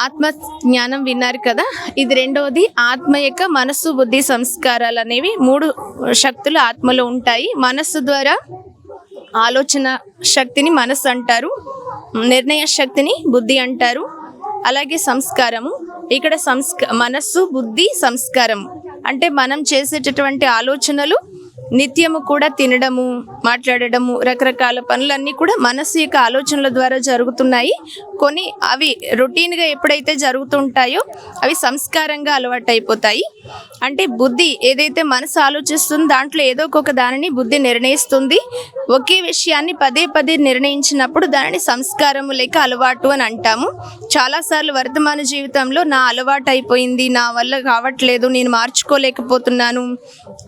ఆత్మ జ్ఞానం విన్నారు కదా? ఇది రెండవది ఆత్మ యొక్క మనస్సు బుద్ధి సంస్కారాలు అనేవి మూడు శక్తులు ఆత్మలో ఉంటాయి. మనస్సు ద్వారా ఆలోచన శక్తిని మనస్సు అంటారు నిర్ణయ శక్తిని బుద్ధి అంటారు అలాగే సంస్కారము. ఇక్కడ సంస్క మనస్సు బుద్ధి సంస్కారం అంటే మనం చేసేటటువంటి ఆలోచనలు నిత్యము కూడా తినడము మాట్లాడడము రకరకాల పనులన్నీ కూడా మనస్సు యొక్క ఆలోచనల ద్వారా జరుగుతున్నాయి. కొన్ని అవి రొటీన్గా ఎప్పుడైతే జరుగుతుంటాయో అవి సంస్కారంగా అలవాటు అయిపోతాయి అంటే బుద్ధి ఏదైతే మనసు ఆలోచిస్తుందో దాంట్లో ఏదో ఒక దానిని బుద్ధి నిర్ణయిస్తుంది. ఒకే విషయాన్ని పదే పదే నిర్ణయించినప్పుడు దానిని సంస్కారము లేక అలవాటు అని అంటాము. చాలాసార్లు వర్తమాన జీవితంలో నా అలవాటు అయిపోయింది నా వల్ల కావట్లేదు నేను మార్చుకోలేకపోతున్నాను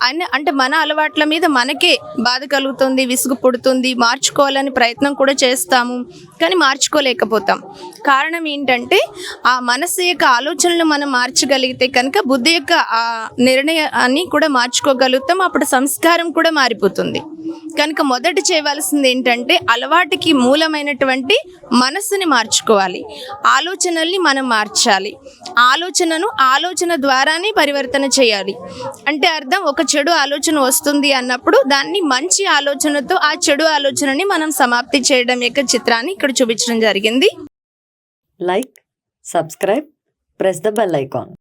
అని అంటే మన అలవాట్ల మీద మనకే బాధ కలుగుతుంది. విసుగు పుడుతుంది మార్చుకోవాలని ప్రయత్నం కూడా చేస్తాము కానీ మార్చుకోలేకపోతాం. కారణం ఏంటంటే ఆ మనసు యొక్క ఆలోచనలు మనం మార్చగలిగితే కనుక బుద్ధి యొక్క ఆ నిర్ణయాన్ని కూడా మార్చుకోగలుగుతాం అప్పుడు సంస్కారం కూడా మారిపోతుంది. కనుక మొదట చేయవలసింది ఏంటంటే అలవాటుకి మూలమైనటువంటి మనస్సుని మార్చుకోవాలి. ఆలోచనల్ని మనం మార్చాలి. ఆలోచనను ఆలోచన ద్వారానే పరివర్తన చేయాలి. అంటే అర్థం ఒక చెడు ఆలోచన వస్తుంది అన్నప్పుడు దాన్ని మంచి ఆలోచన ఆలోచనతో ఆ చెడు ఆలోచనని మనం సమాప్తి చేయడం యొక్క చిత్రాన్ని ఇక్కడ చూపించడం జరిగింది. Like subscribe press the bell icon